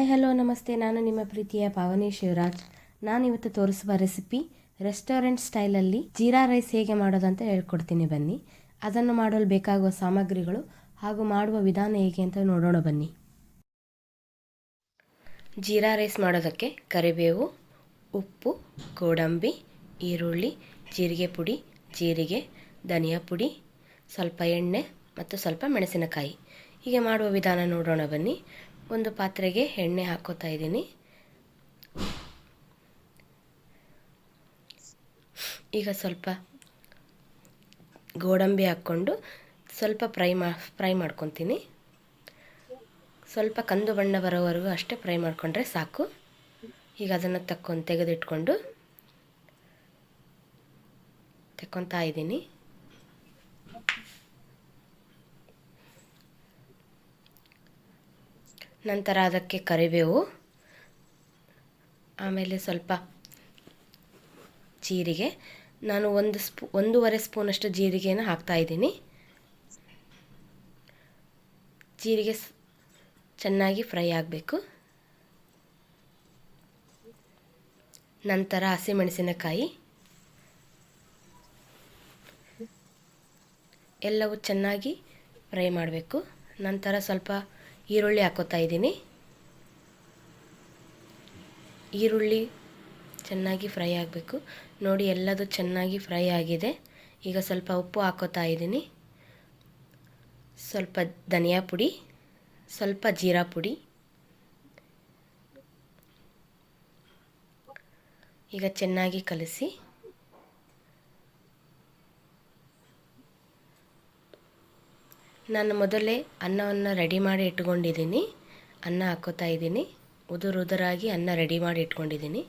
Hi, hello, ನಮಸ್ತೆ. ನಾನು ನಿಮ್ಮ ಪ್ರೀತಿಯ ಪಾವನಿ ಶಿವರಾಜ್. ನಾನಿವತ್ತು ತೋರಿಸುವ ರೆಸಿಪಿ ರೆಸ್ಟೋರೆಂಟ್ ಸ್ಟೈಲಲ್ಲಿ ಜೀರಾ ರೈಸ್ ಹೇಗೆ ಮಾಡೋದು ಅಂತ ಹೇಳ್ಕೊಡ್ತೀನಿ ಬನ್ನಿ. ಅದನ್ನು ಮಾಡಲು ಬೇಕಾಗುವ ಸಾಮಗ್ರಿಗಳು ಹಾಗೂ ಮಾಡುವ ವಿಧಾನ ಹೇಗೆ ಅಂತ ನೋಡೋಣ ಬನ್ನಿ. ಜೀರಾ ರೈಸ್ ಮಾಡೋದಕ್ಕೆ ಕರಿಬೇವು, ಉಪ್ಪು, ಗೋಡಂಬಿ, ಈರುಳ್ಳಿ, ಜೀರಿಗೆ ಪುಡಿ, ಜೀರಿಗೆ, ಧನಿಯಾ ಪುಡಿ, ಸ್ವಲ್ಪ ಎಣ್ಣೆ ಮತ್ತು ಸ್ವಲ್ಪ ಮೆಣಸಿನಕಾಯಿ. ಹೀಗೆ ಮಾಡುವ ವಿಧಾನ ನೋಡೋಣ ಬನ್ನಿ. ಒಂದು ಪಾತ್ರೆಗೆ ಎಣ್ಣೆ ಹಾಕೋತಾ ಇದ್ದೀನಿ. ಈಗ ಸ್ವಲ್ಪ ಗೋಡಂಬಿ ಹಾಕ್ಕೊಂಡು ಸ್ವಲ್ಪ ಫ್ರೈ ಮಾ, ಫ್ರೈ ಮಾಡ್ಕೊತೀನಿ. ಸ್ವಲ್ಪ ಕಂದು ಬಣ್ಣ ಬರೋವರೆಗೂ ಅಷ್ಟೇ ಫ್ರೈ ಮಾಡಿಕೊಂಡ್ರೆ ಸಾಕು. ಈಗ ಅದನ್ನು ತಕ್ಕೊಂಡು ತೆಗೆದಿಟ್ಕೊಂಡು ತಕ್ಕೊತಾ ಇದ್ದೀನಿ. ನಂತರ ಅದಕ್ಕೆ ಕರಿಬೇವು, ಆಮೇಲೆ ಸ್ವಲ್ಪ ಜೀರಿಗೆ. ನಾನು ಒಂದು ಸ್ಪೂ, ಒಂದೂವರೆ ಸ್ಪೂನಷ್ಟು ಜೀರಿಗೆನ ಹಾಕ್ತಾಯಿದ್ದೀನಿ ಜೀರಿಗೆ ಚೆನ್ನಾಗಿ ಫ್ರೈ ಆಗಬೇಕು. ನಂತರ ಹಸಿಮೆಣಸಿನಕಾಯಿ. ಎಲ್ಲವೂ ಚೆನ್ನಾಗಿ ಫ್ರೈ ಮಾಡಬೇಕು. ನಂತರ ಸ್ವಲ್ಪ ಈರುಳ್ಳಿ ಹಾಕೋತಾ ಇದ್ದೀನಿ. ಈರುಳ್ಳಿ ಚೆನ್ನಾಗಿ ಫ್ರೈ ಆಗಬೇಕು. ನೋಡಿ, ಎಲ್ಲದು ಚೆನ್ನಾಗಿ ಫ್ರೈ ಆಗಿದೆ. ಈಗ ಸ್ವಲ್ಪ ಉಪ್ಪು ಹಾಕೋತಾ ಇದ್ದೀನಿ. ಸ್ವಲ್ಪ ಧನಿಯಾ ಪುಡಿ, ಸ್ವಲ್ಪ ಜೀರಾ ಪುಡಿ. ಈಗ ಚೆನ್ನಾಗಿ ಕಲಿಸಿ. ನಾನು ಮೊದಲೇ ಅನ್ನವನ್ನು ರೆಡಿ ಮಾಡಿ ಇಟ್ಕೊಂಡಿದ್ದೀನಿ. ಅನ್ನ ಹಾಕೋತಾ ಇದ್ದೀನಿ. ಉದುರು ಉದುರಾಗಿ ಅನ್ನ ರೆಡಿ ಮಾಡಿ ಇಟ್ಕೊಂಡಿದ್ದೀನಿ.